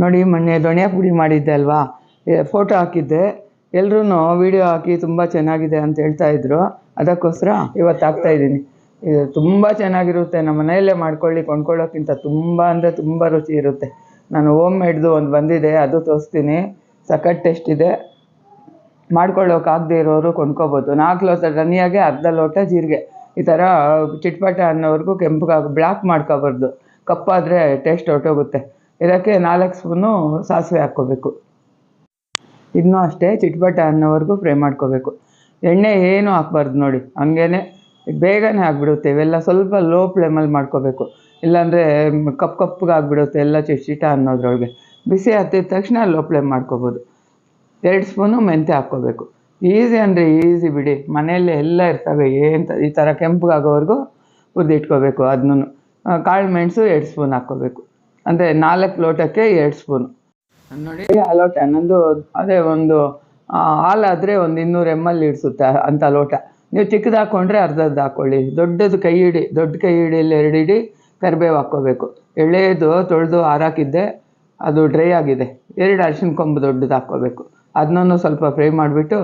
ನೋಡಿ, ಮೊನ್ನೆ ದೊಣ್ಯ ಪುಡಿ ಮಾಡಿದ್ದೆ ಅಲ್ವಾ? ಫೋಟೋ ಹಾಕಿದ್ದೆ. ಎಲ್ಲರೂ ವಿಡಿಯೋ ಹಾಕಿ ತುಂಬ ಚೆನ್ನಾಗಿದೆ ಅಂತ ಹೇಳ್ತಾ ಇದ್ರು. ಅದಕ್ಕೋಸ್ಕರ ಇವತ್ತು ಹಾಕ್ತಾ ಇದ್ದೀನಿ. ಇದು ತುಂಬ ಚೆನ್ನಾಗಿರುತ್ತೆ. ನಮ್ಮ ಮನೆಯಲ್ಲೇ ಮಾಡ್ಕೊಳ್ಳಿ, ಕೊಂಡ್ಕೊಳ್ಳೋಕ್ಕಿಂತ ತುಂಬ ಅಂದರೆ ತುಂಬ ರುಚಿ ಇರುತ್ತೆ. ನಾನು ಹೋಮ್ ಮೇಡ್ದು ಒಂದು ಬಂದಿದೆ, ಅದು ತೋರಿಸ್ತೀನಿ. ಸಖತ್ ಟೇಸ್ಟ್ ಇದೆ. ಮಾಡ್ಕೊಳ್ಳೋಕ್ಕಾಗದೇ ಇರೋರು ಕೊಂಡ್ಕೋಬೋದು. ನಾಲ್ಕು ಲೋಟ ಧನಿಯಾಗೆ ಅರ್ಧ ಲೋಟ ಜೀರಿಗೆ. ಈ ಥರ ಚಿಟ್ಪಟ ಅನ್ನೋವರೆಗೂ ಕೆಂಪಗಾಗಿ ಬ್ಲ್ಯಾಕ್ ಮಾಡ್ಕೋಬಾರ್ದು. ಕಪ್ಪಾದರೆ ಟೇಸ್ಟ್ ಹೊರ್ಟೋಗುತ್ತೆ. ಇದಕ್ಕೆ ನಾಲ್ಕು ಸ್ಪೂನು ಸಾಸಿವೆ ಹಾಕ್ಕೋಬೇಕು. ಇದನ್ನೂ ಅಷ್ಟೇ ಚಿಟ್ಪಟ ಅನ್ನೋವರೆಗೂ ಫ್ರೈ ಮಾಡ್ಕೋಬೇಕು. ಎಣ್ಣೆ ಏನೂ ಹಾಕ್ಬಾರ್ದು ನೋಡಿ, ಹಂಗೇನೆ ಬೇಗನೆ ಆಗಿಬಿಡುತ್ತೆ, ಇವೆಲ್ಲ ಸ್ವಲ್ಪ ಲೋ ಫ್ಲೇಮಲ್ಲಿ ಮಾಡ್ಕೋಬೇಕು. ಇಲ್ಲಾಂದರೆ ಕಪ್ ಕಪ್ಪಗೆ ಆಗಿಬಿಡುತ್ತೆ ಎಲ್ಲ ಚಿಟ್ ಚಿಟ ಅನ್ನೋದ್ರೊಳಗೆ. ಬಿಸಿ ಹತ್ತಿದ ತಕ್ಷಣ ಲೋ ಫ್ಲೇಮ್ ಮಾಡ್ಕೋಬೋದು. ಎರಡು ಸ್ಪೂನು ಮೆಂತ್ಯ ಹಾಕ್ಕೋಬೇಕು. ಈಸಿ ಅಂದರೆ ಈಸಿ ಬಿಡಿ, ಮನೆಯಲ್ಲೇ ಎಲ್ಲ ಇರ್ತವೆ, ಏನು ಈ ಥರ ಕೆಂಪಗಾಗೋವರೆಗೂ ಹುರಿದಿಟ್ಕೋಬೇಕು ಅದನ್ನೂ. ಕಾಳು ಮೆಣಸು ಎರಡು ಸ್ಪೂನ್ ಹಾಕ್ಕೋಬೇಕು. ಅಂದರೆ ನಾಲ್ಕು ಲೋಟಕ್ಕೆ ಎರಡು ಸ್ಪೂನ್ ನೋಡಿ ಆ ಲೋಟ ನಂದು ಅದೇ ಒಂದು ಹಾಲಾದರೆ ಒಂದು ಇನ್ನೂರು ಎಂ ಎಲ್ ಇಡಿಸುತ್ತೆ ಅಂಥ ಲೋಟ ನೀವು ಚಿಕ್ಕದು ಹಾಕೊಂಡ್ರೆ ಅರ್ಧದ್ದು ಹಾಕೊಳ್ಳಿ. ದೊಡ್ಡದು ಕೈ ಹಿಡಿ, ದೊಡ್ಡ ಕೈ ಹಿಡಿಯಲ್ಲಿ ಎರಡು ಹಿಡಿ ಕರಿಬೇವು ಹಾಕ್ಕೋಬೇಕು. ಎಳೆಯದು ತೊಳೆದು ಹಾರಾಕಿದ್ದೆ ಅದು ಡ್ರೈ ಆಗಿದೆ. ಎರಡು ಅರಿಶಿನ ಕೊಂಬು ದೊಡ್ಡದು ಹಾಕ್ಕೋಬೇಕು. ಅದನ್ನೂ ಸ್ವಲ್ಪ ಫ್ರೈ ಮಾಡಿಬಿಟ್ಟು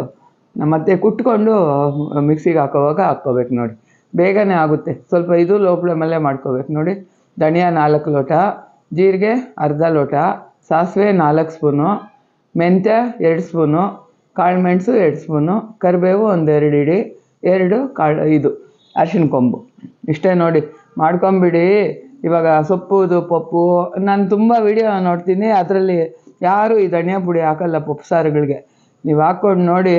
ಮತ್ತೆ ಕುಟ್ಕೊಂಡು ಮಿಕ್ಸಿಗೆ ಹಾಕೋವಾಗ ಹಾಕ್ಕೋಬೇಕು ನೋಡಿ. ಬೇಗನೆ ಆಗುತ್ತೆ. ಸ್ವಲ್ಪ ಇದು ಲೋ ಫ್ಲೇಮಲ್ಲೇ ಮಾಡ್ಕೋಬೇಕು ನೋಡಿ. ಧನಿಯಾ ನಾಲ್ಕು ಲೋಟ ಜೀರಿಗೆ, ಅರ್ಧ ಲೋಟ, ಸಾಸಿವೆ ನಾಲ್ಕು ಸ್ಪೂನು, ಮೆಂತ್ಯ ಎರಡು ಸ್ಪೂನು, ಕಾಳು ಮೆಣಸು ಎರಡು ಸ್ಪೂನು, ಕರಿಬೇವು ಒಂದು ಎರಡು ಇಡಿ, ಎರಡು ಕಾಳು ಇದು ಅರಿಶಿನ ಕೊಂಬು. ಇಷ್ಟೇ ನೋಡಿ, ಮಾಡ್ಕೊಂಬಿಡಿ. ಇವಾಗ ಸೊಪ್ಪುದು ಪಪ್ಪು, ನಾನು ತುಂಬ ವಿಡಿಯೋ ನೋಡ್ತೀನಿ. ಅದರಲ್ಲಿ ಯಾರು ಈ ಧನಿಯಾ ಪುಡಿ ಹಾಕಲ್ಲ ಪಪ್ಪು ಸಾರುಗಳಿಗೆ. ನೀವು ಹಾಕ್ಕೊಂಡು ನೋಡಿ,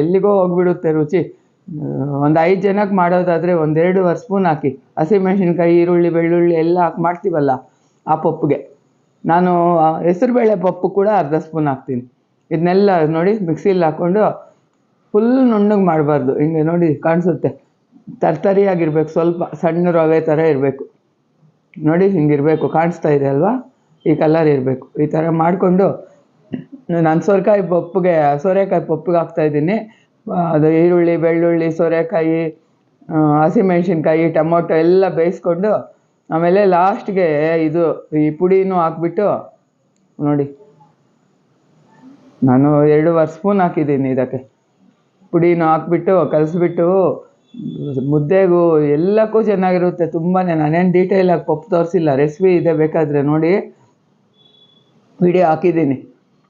ಎಲ್ಲಿಗೋ ಹೋಗ್ಬಿಡುತ್ತೆ ರುಚಿ. ಒಂದು ಐದು ಜನಕ್ಕೆ ಮಾಡೋದಾದರೆ ಒಂದೆರಡುವರೆ ಸ್ಪೂನ್ ಹಾಕಿ. ಹಸಿಮೆಣಸಿನ್ಕಾಯಿ ಈರುಳ್ಳಿ, ಬೆಳ್ಳುಳ್ಳಿ ಎಲ್ಲ ಹಾಕಿ ಮಾಡ್ತೀವಲ್ಲ. ಆ ಪಪ್ಪುಗೆ. ನಾನು ಹೆಸರುಬೇಳೆ ಪಪ್ಪು ಕೂಡ ಅರ್ಧ ಸ್ಪೂನ್ ಹಾಕ್ತೀನಿ. ಇದನ್ನೆಲ್ಲ ನೋಡಿ ಮಿಕ್ಸಿಲಿ ಹಾಕ್ಕೊಂಡು ಫುಲ್ ನುಣ್ಣಗೆ ಮಾಡಬಾರ್ದು. ಹಿಂಗೆ ನೋಡಿ ಕಾಣಿಸುತ್ತೆ. ತರ್ತರಿಯಾಗಿರ್ಬೇಕು, ಸ್ವಲ್ಪ ಸಣ್ಣ ರವೆ ಥರ ಇರಬೇಕು. ನೋಡಿ ಹಿಂಗಿರಬೇಕು, ಕಾಣಿಸ್ತಾ ಇದೆ ಅಲ್ವಾ? ಈ ಕಲರ್ ಇರಬೇಕು. ಈ ಥರ ಮಾಡಿಕೊಂಡು ನಾನು ಸೋರೆಕಾಯಿ ಪಪ್ಪುಗೆ ಸೋರೆಕಾಯಿ ಪಪ್ಪುಗೆ ಹಾಕ್ತಾಯಿದ್ದೀನಿ ಅದು ಈರುಳ್ಳಿ, ಬೆಳ್ಳುಳ್ಳಿ, ಸೋರೆಕಾಯಿ ಹಸಿಮೆಣ್ಸಿನ್ಕಾಯಿ, ಟೊಮೊಟೊ ಎಲ್ಲ ಬೇಯಿಸ್ಕೊಂಡು ಆಮೇಲೆ ಲಾಸ್ಟ್ಗೆ ಇದು ಈ ಪುಡಿನೂ ಹಾಕ್ಬಿಟ್ಟು, ನೋಡಿ. ನಾನು ಎರಡೂವರೆ ಸ್ಪೂನ್ ಹಾಕಿದ್ದೀನಿ ಇದಕ್ಕೆ. ಪುಡಿನೂ ಹಾಕ್ಬಿಟ್ಟು, ಕಲಸ್ಬಿಟ್ಟು, ಮುದ್ದೆಗೂ ಎಲ್ಲಕ್ಕೂ ಚೆನ್ನಾಗಿರುತ್ತೆ ತುಂಬಾ ನಾನೇನು ಆಗಿ ಪಪ್ಪು ತೋರಿಸಿಲ್ಲ ರೆಸಿಪಿ ಇದೆ ಬೇಕಾದರೆ ನೋಡಿ. ವಿಡಿಯೋ ಹಾಕಿದ್ದೀನಿ.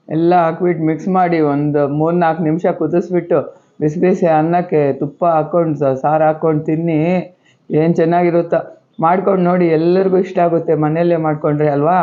ಎಲ್ಲ ಹಾಕ್ಬಿಟ್ಟು ಮಿಕ್ಸ್ ಮಾಡಿ ಒಂದು ಮೂರು ನಾಲ್ಕು ನಿಮಿಷ ಕುದಿಸ್ಬಿಟ್ಟು, ಬಿಸಿ ಬಿಸಿ ಅನ್ನಕ್ಕೆ ತುಪ್ಪ ಹಾಕ್ಕೊಂಡು ಸಾರು ಹಾಕ್ಕೊಂಡು ತಿನ್ನಿ. ಏನು ಚೆನ್ನಾಗಿರುತ್ತೋ? ಮಾಡ್ಕೊಂಡು ನೋಡಿ ಎಲ್ಲರಿಗೂ ಇಷ್ಟ ಆಗುತ್ತೆ ಮನೆಯಲ್ಲೇ ಮಾಡ್ಕೊಂಡ್ರೆ ಅಲ್ವಾ?